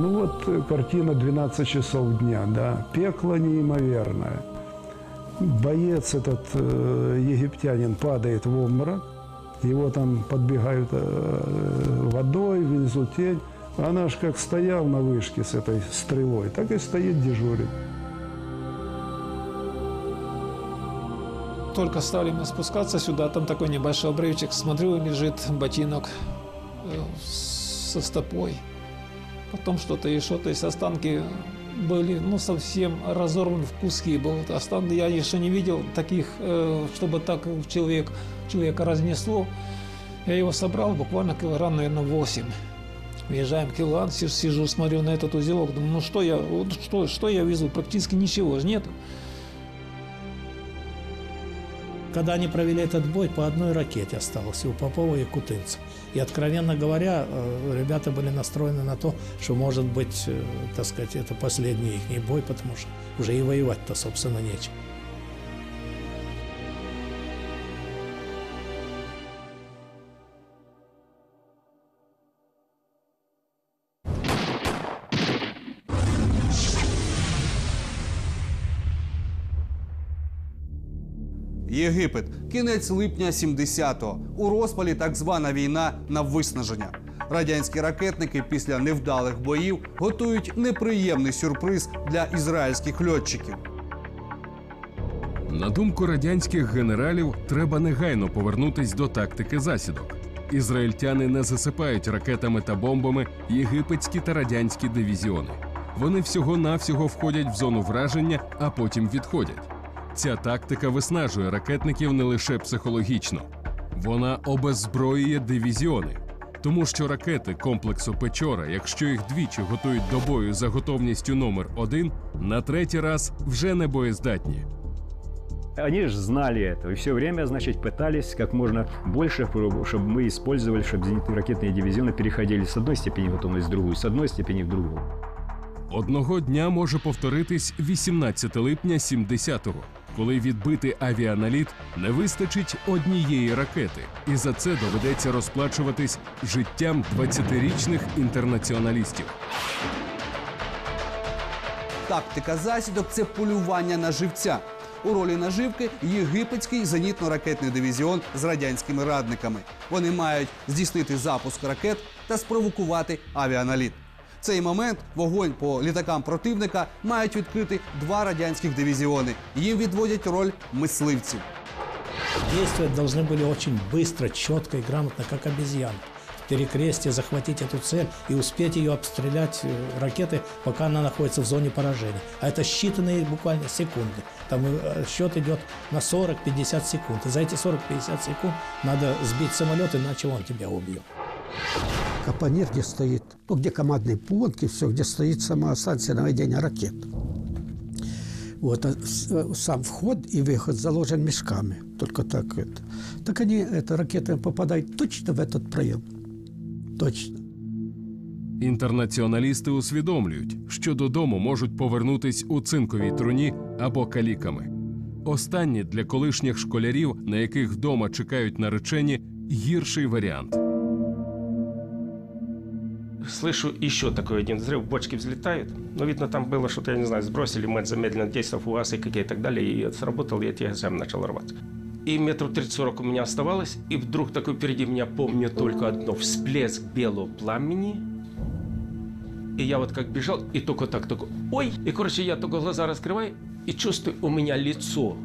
Ну вот э, картина 12 часов дня, да, пекло неимоверное. Боец этот э, египтянин падает в обморок, его там подбегают э, водой, везут тень. Она ж как стоял на вышке с этой стрелой, так и стоит дежурит. Только стали мы спускаться сюда, там такой небольшой обрывчик, смотрю, лежит ботинок э, со стопой. Потом что-то еще, то есть останки были, ну, совсем разорваны в куски. Был. Останки я еще не видел таких, э, чтобы так человек, человека разнесло. Я его собрал буквально килограмм, наверное, 8. Въезжаем в Килан, сижу, смотрю на этот узелок, думаю, ну что я, что, что я везу, практически ничего же нету. Когда они провели этот бой, по одной ракете осталось у Попова, и Кутынца. И, откровенно говоря, э, ребята были настроены на то, что, может быть, э, так сказать, это последний их бой, потому что уже и воевать-то, собственно, нечем. Єгипет, кінець липня 70-го. У розпалі так звана війна на виснаження. Радянські ракетники після невдалих боїв готують неприємний сюрприз для ізраїльських льотчиків. На думку радянських генералів, треба негайно повернутись до тактики засідок. Ізраїльтяни не засипають ракетами та бомбами єгипетські та радянські дивізіони. Вони всього-навсього входять в зону враження, а потім відходять. Ця тактика виснажує ракетників не лише психологічно, вона обеззброює дивізіони. Тому що ракети комплексу Печора, якщо їх двічі готують до бою за готовністю номер один, на третій раз вже не боєздатні. Они же знали это и все время, значит, пытались как можно больше, чтобы мы использовали, чтобы зенитно-ракетные дивизионы переходили с одной степени готовности в другую, с одной степени в другую. Одного дня може повторитись 18 липня 70-го, коли відбити авіаналіт не вистачить однієї ракети, і за це доведеться розплачуватись життям 20-річних інтернаціоналістів. Тактика засідок це полювання на живця. У ролі наживки єгипетський зенітно-ракетний дивізіон з радянськими радниками. Вони мають здійснити запуск ракет та спровокувати авіаналіт В цей момент вогонь по літакам противника мають відкрити два радянських дивізіони. Їм відводять роль мисливців. Действовать должны были очень быстро, четко и грамотно, как обезьян. В перекрестие захватить эту цель и успеть ее обстрелять э, ракеты, пока она находится в зоне поражения. А это считанные буквально секунды. Там э, счет идет на 40-50 секунд. И за эти 40-50 секунд надо сбить самолет, иначе он тебя убьет. Капонир, где стоит, ну, где командный пункт и все, где стоит сама станция наведения ракет. Вот, а с- э, сам вход и выход заложен мешками. Только так это. Так они, это, ракеты попадают точно в этот проем. Точно. Інтернаціоналісти усвідомлюють, що додому можуть повернутись у цинковій труні або каліками. Останні для колишніх школярів, на яких вдома чекають наречені, гірший варіант. Слышу еще такой один взрыв, бочки взлетают. Ну, видно, там было что-то, я не знаю, сбросили, мы замедленно действовали, фугасы какие и так далее, и сработал, и эти сам начал рваться. И метров 30-40 у меня оставалось, и вдруг такой впереди меня, помню только одно, всплеск белого пламени. И я вот как бежал, и только так, только, ой! И, короче, я только глаза раскрываю, и чувствую, у меня лицо,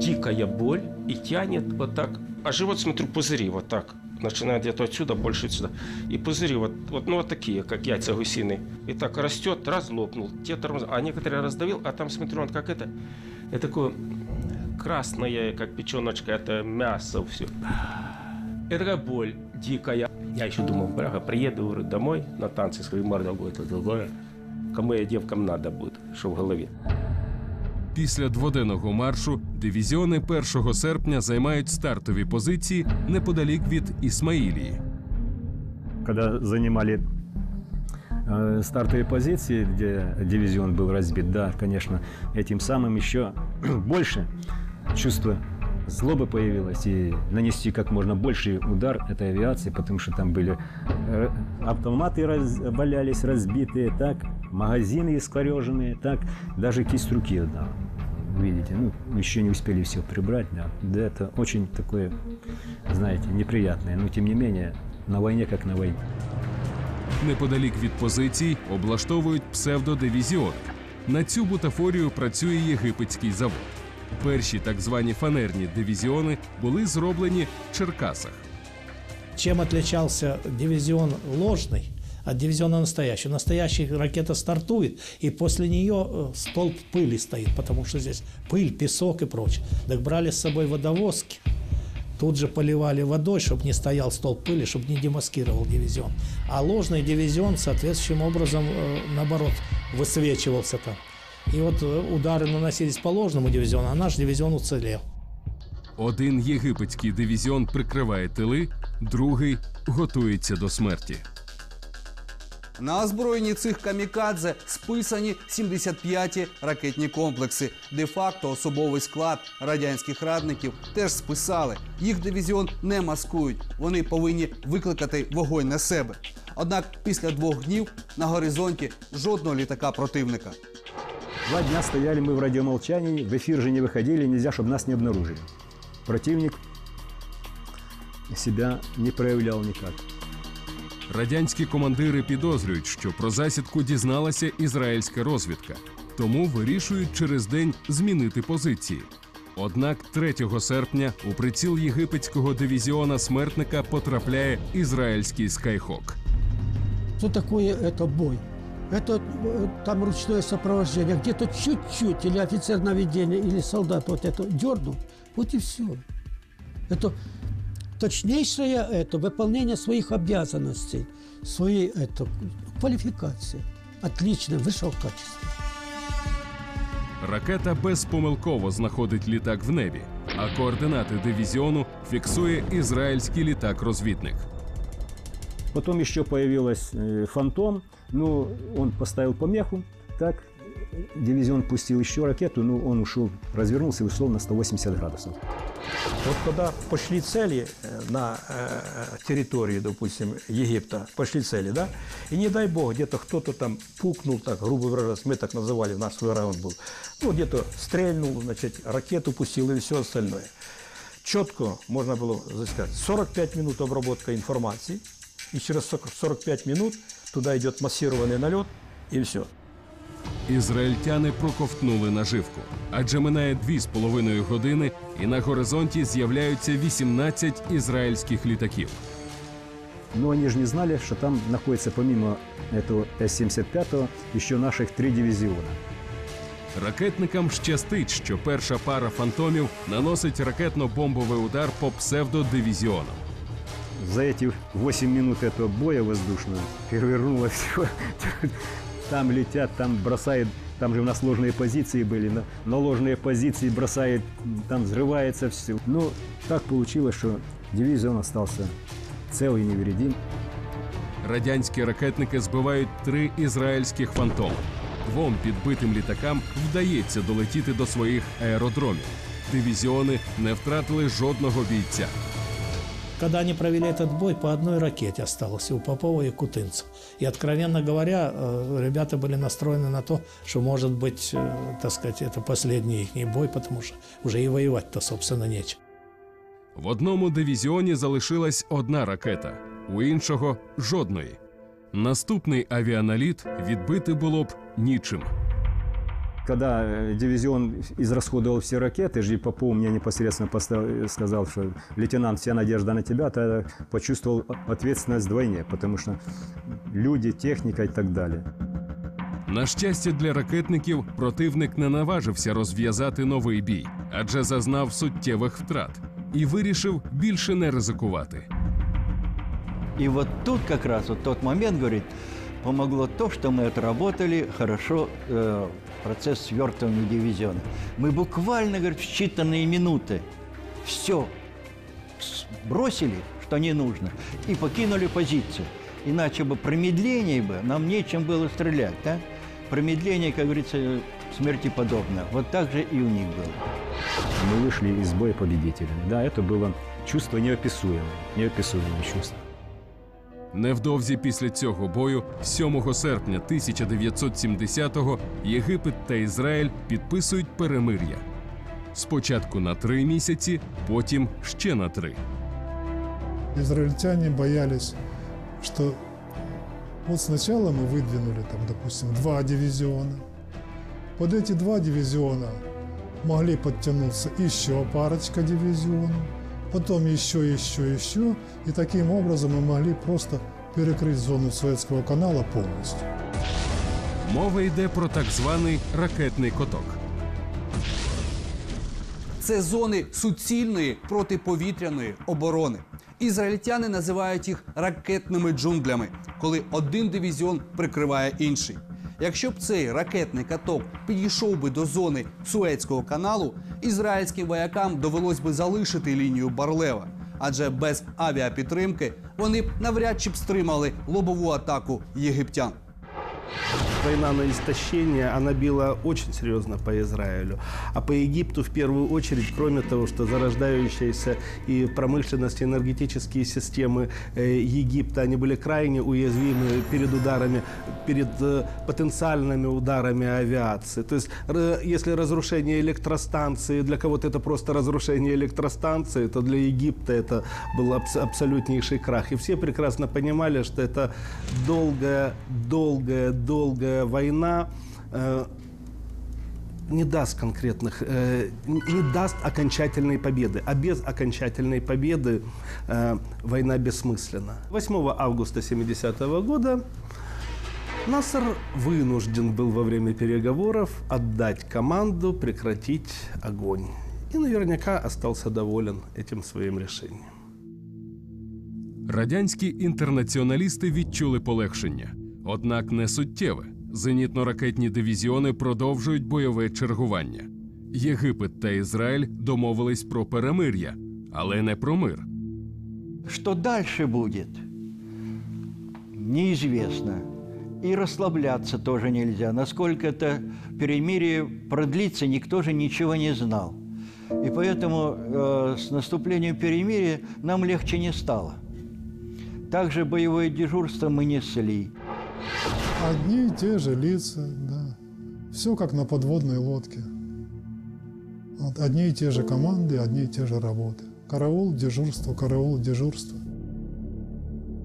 дикая боль, и тянет вот так. А живот, смотрю, пузыри вот так. Начинает где-то отсюда, больше отсюда. И пузыри вот, вот, ну, вот такие, как яйца гусиные. И так растет, раз лопнул, те тормоз... А некоторые раздавил, а там, смотрю, он как это, это такое красное, как печеночка, это мясо все. И такая боль дикая. Я еще думал, бляха, приеду говорю, домой на танцы, скажу, морда будет такое. Кому я девкам надо будет, что в голове. Після дводенного маршу дивізіони 1 серпня займають стартові позиції неподалік від Ісмаїлії. Когда занимали э, стартовые позиции, где дивизион был разбит, да, конечно, этим самым еще больше чувство злоба появилась и нанести как можно больший удар этой авиации, потому что там были э, автоматы раз- валялись разбитые, так, магазины искореженные, так, даже кисть руки одна. Видите, ну, еще не успели все прибрать, да. Да, это очень такое, знаете, неприятное, но тем не менее, на войне как на войне. Неподалік від позицій облаштовують псевдодивізіони. На цю бутафорію працює єгипетський завод. Перші так звані фанерні дивізіони були зроблені в Черкасах. Чем отличался дивизион ложный от дивизиона настоящего? Настоящий ракета стартует, и после нее э, столб пыли стоит, потому что здесь пыль, песок и прочее. Так брали с собой водовозки, тут же поливали водой, чтобы не стоял столб пыли, чтобы не демаскировал дивизион. А ложный дивизион соответствующим образом, э, наоборот, высвечивался там. И вот э, удары наносились по ложному дивизиону, а наш дивизион уцелел. Один єгипетський дивізіон прикриває тили, другий готується до смерті. На озброєнні цих камікадзе списані 75-ті ракетні комплекси. Де-факто особовий склад радянських радників теж списали. Їх дивізіон не маскують. Вони повинні викликати вогонь на себе. Однак після двох днів на горизонті жодного літака противника. Два дня стояли мы в радиомолчании, в эфир же не выходили, нельзя, чтобы нас не обнаружили. Противник себя не проявлял никак. Радянські командири підозрюють, що про засідку дізналася ізраїльська розвідка, тому вирішують через день змінити позиції. Однак 3 серпня у приціл єгипетського дивізіона смертника потрапляє ізраїльський скайхок. Что такое это бой? Это э, там ручное сопровождение. Где-то чуть-чуть, или офицер наведения, или солдат вот это дернул, вот и все. Это точнейшее это выполнение своих обязанностей, своей это, квалификации. Отлично, высшего качества. Ракета безпомилково знаходить літак в небі, а координати дивізіону фіксує ізраїльський літак-розвідник. Потом еще появилась э, «Фантом». Ну, он поставил помеху, так, дивизион пустил еще ракету, ну, он ушел, развернулся и ушел на 180 градусов. Вот когда пошли цели э, на э, территории, допустим, Египта, пошли цели, да, и не дай бог, где-то кто-то там пукнул, так, грубо выражаясь, мы так называли, у нас свой район был, ну, где-то стрельнул, значит, ракету пустил и все остальное. Четко можно было сказать, 45 минут обработка информации, и через 40 45 минут туда идет массированный налет, и все. Ізраїльтяни проковтнули наживку, адже минає дві з половиною години, і на горизонті з'являються 18 ізраїльських літаків. Но они же не знали, что там находится помимо этого С-75 еще наших три дивизиона. Ракетникам щастить, що перша пара фантомів наносить ракетно-бомбовий удар по псевдодивізіонам. За эти 8 минут этого боя воздушного перевернулось все. Там летят, там бросает, там же у нас ложные позиции были, на, на ложные позиции бросает, там взрывается все. Ну, так получилось, что дивизион остался цел и невредим. Радянські ракетники збивають три ізраїльських фантоми. Двом підбитим літакам вдається долетіти до своїх аеродромів. Дивізіони не втратили жодного бійця. Когда они провели этот бой, по одной ракете осталось у Попова и Кутынцев. И, откровенно говоря, э, ребята были настроены на то, что, может быть, э, так сказать, это последний их бой, потому что уже и воевать-то, собственно, нечем. В одному дивізіоні залишилась одна ракета, у іншого жодної. Наступний авіаналіт відбити було б нічим. Когда э, дивизион израсходовал все ракеты, же и Попов мне непосредственно постав- сказал, что лейтенант, вся надежда на тебя, то я почувствовал ответственность вдвойне, потому что люди, техника и так далее. На щастя для ракетників, противник не наважився розв'язати новий бій, адже зазнав суттєвих втрат і вирішив більше не ризикувати. И вот тут как раз вот тот момент, говорит, помогло то, что мы отработали хорошо э, процесс свертывания дивизиона. Мы буквально, говорит, в считанные минуты все бросили, что не нужно, и покинули позицию. Иначе бы промедление бы, нам нечем было стрелять, да? Промедление, как говорится, смерти подобно. Вот так же и у них было. Мы вышли из боя победителями. Да, это было чувство неописуемое, неописуемое чувство. Невдовзі після цього бою, 7 серпня 1970-го, Єгипет та Ізраїль підписують перемир'я. Спочатку на три місяці, потім ще на три. Израильтяне боялись, что вот сначала мы выдвинули, там, допустим, два дивизиона. Под эти два дивизиона могли подтянуться еще парочка дивизионов, потом еще, еще, еще. И таким образом мы могли просто перекрыть зону Суэцкого канала полностью. Мова йде про так званий ракетний коток. Це зони суцільної протиповітряної оборони. Ізраїльтяни називають їх ракетними джунглями, коли один дивізіон прикриває інший. Якщо б цей ракетний каток підійшов би до зони Суецького каналу, ізраїльським воякам довелось би залишити лінію Барлева, адже без авіапідтримки вони б навряд чи б стримали лобову атаку єгиптян. Война на истощение, она била очень серьезно по Израилю. А по Египту в первую очередь, кроме того, что зарождающиеся и промышленность, и энергетические системы э, Египта, они были крайне уязвимы перед ударами, перед э, потенциальными ударами авиации. То есть, если разрушение электростанции, для кого-то это просто разрушение электростанции, то для Египта это был абс- абсолютнейший крах. И все прекрасно понимали, что это долгая, долгая, долгая война э, не даст конкретных, э, не даст окончательной победы. А без окончательной победы э, война бессмысленна. 8 августа 70 года Насер вынужден был во время переговоров отдать команду прекратить огонь. И наверняка остался доволен этим своим решением. Радянські інтернаціоналісти відчули полегшення, однак не суттєве. Зенітно-ракетні дивізіони продовжують бойове чергування. Єгипет та Ізраїль домовились про перемир'я, але не про мир. Что дальше будет, неизвестно. И расслабляться тоже нельзя. Насколько это перемирие продлится, никто же ничего не знал. И поэтому э, с наступлением перемирия нам легче не стало. Также боевое дежурство мы несли. Одни и те же лица, да. Все как на подводной лодке. Вот одни и те же команды, одни и те же работы. Караул, дежурство, караул, дежурство.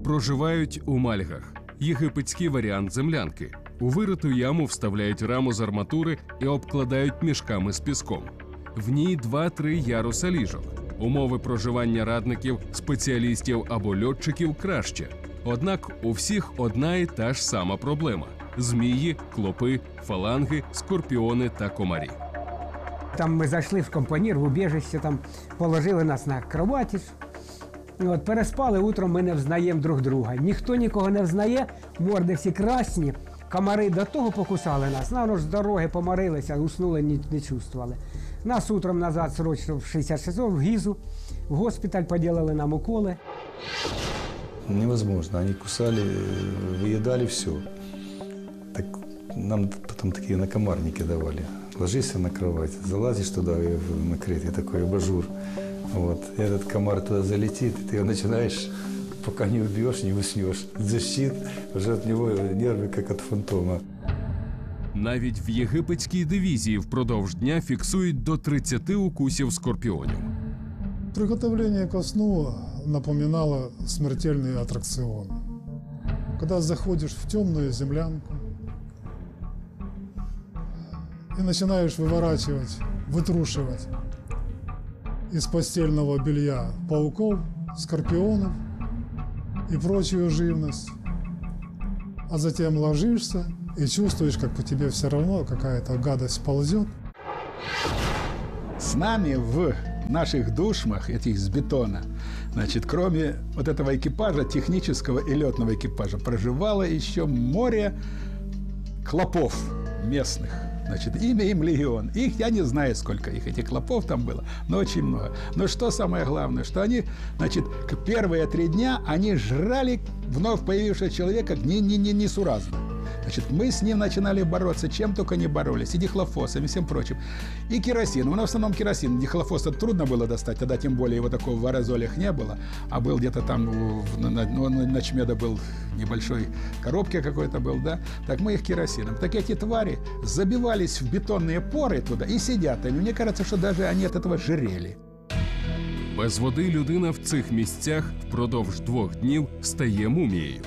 Проживають у мальгах. Єгипетський варіант землянки. У вириту яму вставляють раму з арматури і обкладають мішками з піском. В ній 2-3 яруса ліжок. Умови проживання радників, спеціалістів або льотчиків краще. Однак у всіх одна і та ж сама проблема: змії, клопи, фаланги, скорпіони та комарі. Там ми зайшли в компанір, в убіжище, там положили нас на кроваті. от переспали, утром ми не взнаємо друг друга. Ніхто нікого не взнає, морди всі красні. Комари до того покусали нас. На ну з дороги помарилися, уснули, ні, не чувствували. Нас утром назад срочно в 66 в Гізу, в госпіталь поділили нам уколи Невозможно. Они кусали, э, выедали все. Так нам потом такие накомарники давали. Ложишься на кровать, залазишь туда и в накрытый такой абажур. Вот. И этот комар туда залетит, и ты его начинаешь, пока не убьешь, не уснешь. Защит, уже от него нервы, как от фантома. Навіть в єгипетській дивізії впродовж дня фіксують до 30 укусів скорпіонів. Приготовление ко сну напоминало смертельный аттракцион. Когда заходишь в темную землянку и начинаешь выворачивать, вытрушивать из постельного белья пауков, скорпионов и прочую живность, а затем ложишься и чувствуешь, как по тебе все равно какая-то гадость ползет, С нами в наших душмах, этих из бетона, значит, кроме вот этого экипажа, технического и летного экипажа, проживало еще море клопов местных. Значит, имя им легион. Их, я не знаю, сколько их, этих клопов там было, но очень много. Но что самое главное, что они, значит, к первые три дня они жрали вновь появившегося человека не, не, не, несуразно. Значит, мы с ним начинали бороться, чем только не боролись, и дихлофосом, и всем прочим. И керосином, но в основном керосин. Дихлофоса трудно было достать, тогда тем более его такого в аэрозолях не было, а был где-то там, в- на, на, ну, на Чмеда был в небольшой коробке какой-то был, да, так мы их керосином. Так эти твари забивались в бетонные поры туда и сидят там. И мне кажется, что даже они от этого жирели. Без води людина в цих місцях впродовж двох днів стає мумією.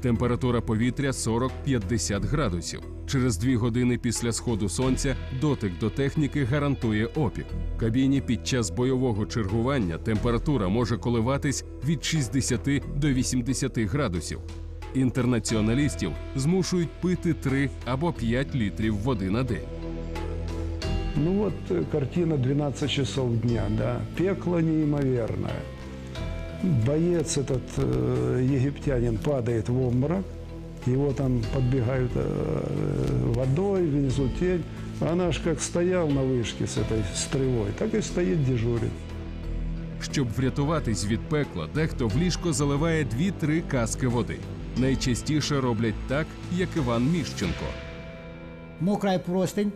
Температура повітря 40-50 градусів. Через дві години після сходу сонця дотик до техніки гарантує опік. В кабіні під час бойового чергування температура може коливатись від 60 до 80 градусів. Інтернаціоналістів змушують пити 3 або 5 літрів води на день. Ну вот э, картина 12 часов дня, да. Пекло неимоверное. Боец этот э, египтянин падает в обморок. Его там подбегают э, водой, везут тень. А наш как стоял на вышке с этой стрелой, так и стоит дежурит. Щоб врятуватись від пекла, дехто в ліжко заливає 2-3 каски води. Найчастіше роблять так, як Іван Міщенко. мокрая простынь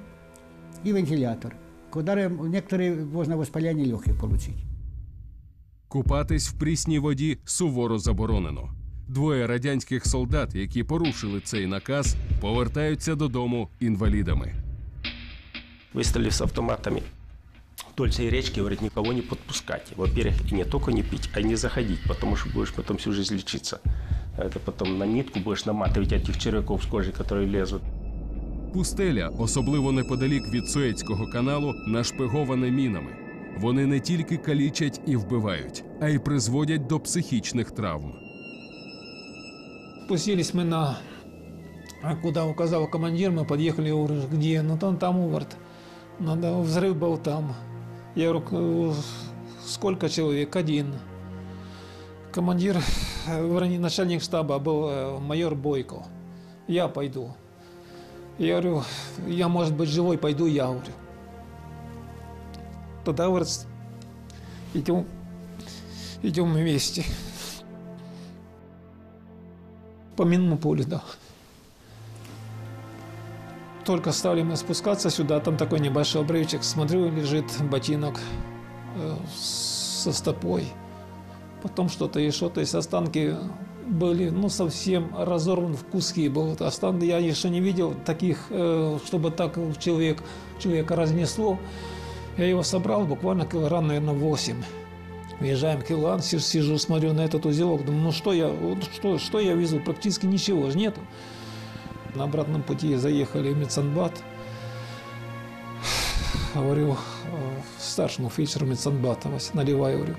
и вентилятор. Куда некоторые можно воспаление легких получить. Купатись в прісній воді суворо заборонено. Двоє радянських солдат, які порушили цей наказ, повертаються додому інвалідами. Выставили с автоматами вдоль всей речки, говорит, никого не подпускать. Во-первых, и не только не пить, а и не заходить, потому что будешь потом всю жизнь лечиться. Это потом на нитку будешь наматывать этих червяков с кожи, которые лезут. Пустеля, особливо неподалік від Суецького каналу, нашпигована мінами. Вони не тільки калічать і вбивають, а й призводять до психічних травм. Спустились мы на... а Куда указал командир, мы подъехали, я говорю, где? Ну там, там, говорит, надо, взрыв был там. Я говорю, «Э, сколько человек? Один. Командир, э, вернее, начальник штаба был э, майор Бойко. Я пойду. Я говорю, я, может быть, живой, пойду я, говорю. Тогда, говорит, идем, идем вместе. По минному полю, да. Только стали мы спускаться сюда, там такой небольшой обрывчик. Смотрю, лежит ботинок э, со стопой. Потом что-то еще, то есть останки были, ну, совсем разорваны в куски. Был останки, я еще не видел таких, э, чтобы так человек, человека разнесло. Я его собрал буквально килограмм, наверное, 8. Въезжаем в Килан, си- сижу, смотрю на этот узелок, думаю, ну что я, что, что я везу, практически ничего же нету. На обратном пути заехали в Медсанбат. Говорю э, старшему фельдшеру Медсанбата, Вася, наливай, говорю.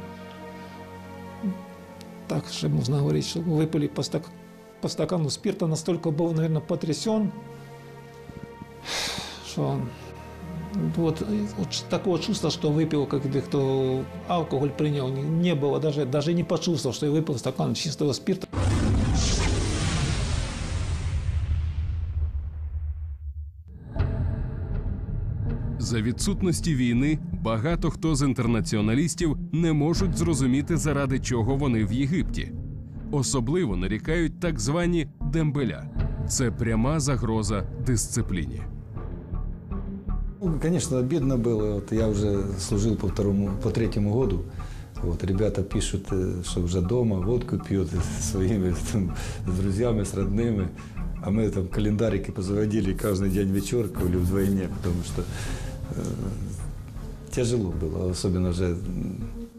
Так же можно говорить, что выпили по, стак- по стакану спирта, настолько был, наверное, потрясен, что э, вот ш- такого чувства, что выпил, как бы кто алкоголь принял, не, не было, даже, даже не почувствовал, что я выпил стакан чистого спирта. За відсутності війни багато хто з інтернаціоналістів не можуть зрозуміти, заради чого вони в Єгипті. Особливо нарікають так звані дембеля. Це пряма загроза дисципліні. Ну, Конечно, обидно было. Вот я уже служил по второму, по третьему году. Вот ребята пишут, э, что уже дома водку пьют со своими там, с друзьями, с родными. А мы там календарики позаводили, каждый день вечерковали вдвойне, потому что э, тяжело было, особенно уже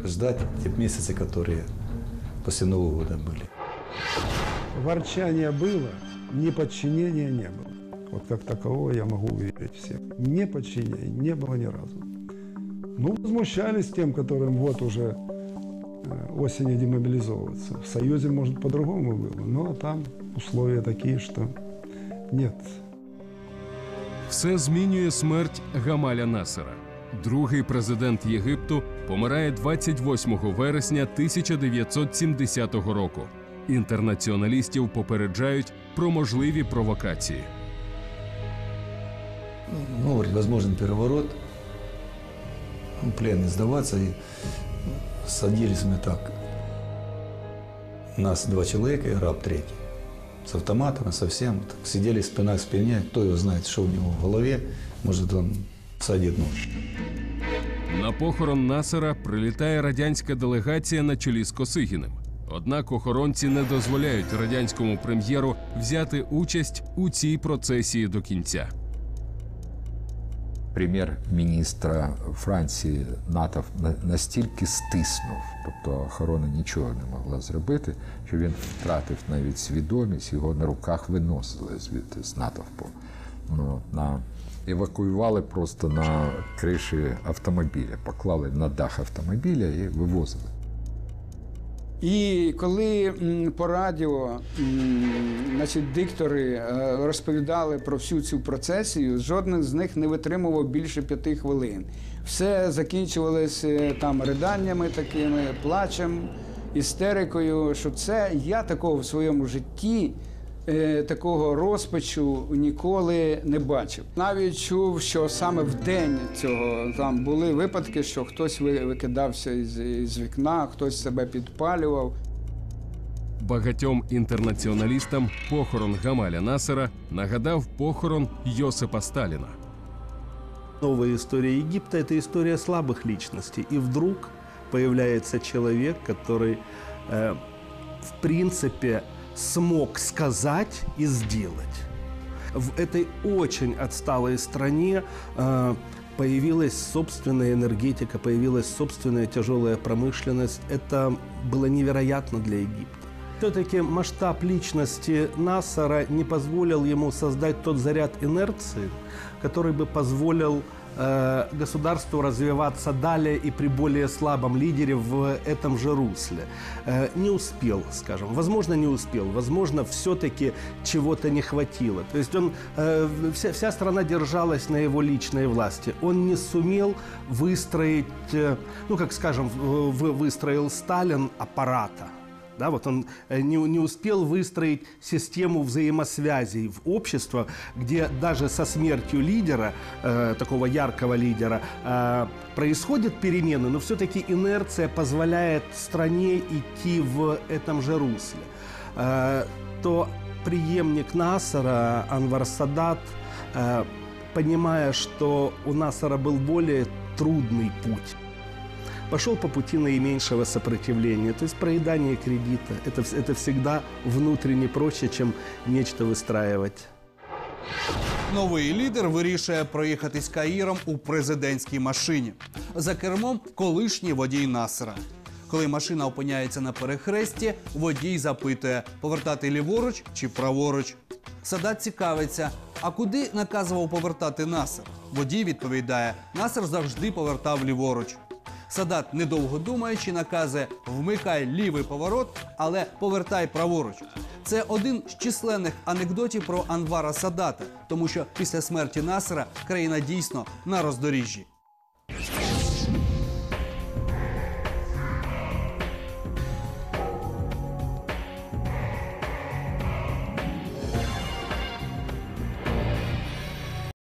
ждать те месяцы, которые после Нового года были. Ворчания было, неподчинения не было. Вот как такового я могу уверить всех. Неподчинения не было ни разу. Ну, возмущались тем, которым вот уже э, осенью демобилизовываться. В Союзе, может, по-другому было, но там условия такие, что нет. Все змінює смерть Гамаля Насера. Другий президент Єгипту помирає 28 вересня 1970 року. Інтернаціоналістів попереджають про можливі провокації. Ну, говорит, возможен переворот, ну, пленный сдаваться. И садились мы так. Нас два человека и раб третий. с автоматами, со всем. Так сидели спина к спине, кто его знает, что у него в голове. Может, он садит нож. На похорон Насера прилітає радянська делегація на чолі з Косигіним. Однак охоронці не дозволяють радянському прем'єру взяти участь у цій процесії до кінця. Прем'єр-міністра Франції НАТО настільки стиснув, тобто охорона нічого не могла зробити, що він втратив навіть свідомість, його на руках виносили звідти з натовпу. Ну, на... Евакуювали просто на криші автомобіля, поклали на дах автомобіля і вивозили. І коли по радіо значить, диктори е, розповідали про всю цю процесію, жоден з них не витримував більше п'яти хвилин. Все закінчувалося там риданнями такими, плачем, істерикою. Що це я такого в своєму житті. е, Такого розпачу ніколи не бачив. Навіть чув, що саме в день цього там були випадки, що хтось ви- викидався із, із вікна, хтось себе підпалював. Багатьом інтернаціоналістам похорон Гамаля Насера нагадав похорон Йосипа Сталіна. Новая история Египта – это история слабых личностей. И вдруг появляется человек, который, э, в принципе, Смог сказать и сделать. В этой очень отсталой стране э, появилась собственная энергетика, появилась собственная тяжелая промышленность. Это было невероятно для Египта. Все-таки масштаб личности Насара не позволил ему создать тот заряд инерции, который бы позволил э, государству развиваться далее и при более слабом лидере в этом же русле. Э, не успел, скажем. Возможно, не успел. Возможно, все-таки чего-то не хватило. То есть он, э, вся, вся страна держалась на его личной власти. Он не сумел выстроить, ну, как скажем, выстроил Сталин аппарата. Да, вот он э, не, не успел выстроить систему взаимосвязей в общество, где даже со смертью лидера, э, такого яркого лидера, э, происходят перемены, но все-таки инерция позволяет стране идти в этом же русле. Э, то преемник Насара, Анвар Садат, э, понимая, что у Насара был более трудный путь, пошел по пути наименьшего сопротивления. То есть проедание кредита – это, вс- это всегда внутренне проще, чем нечто выстраивать. Новий лідер вирішує проїхатись Каїром у президентській машині. За кермом колишній водій Насера. Коли машина опиняється на перехресті, водій запитує, повертати ліворуч чи праворуч. Садат цікавиться, а куди наказував повертати Насер? Водій відповідає, Насер завжди повертав ліворуч. Садат, недовго думаючи, наказує вмикай лівий поворот, але повертай праворуч. Це один з численних анекдотів про Анвара Садата, тому що після смерті Насера країна дійсно на роздоріжжі.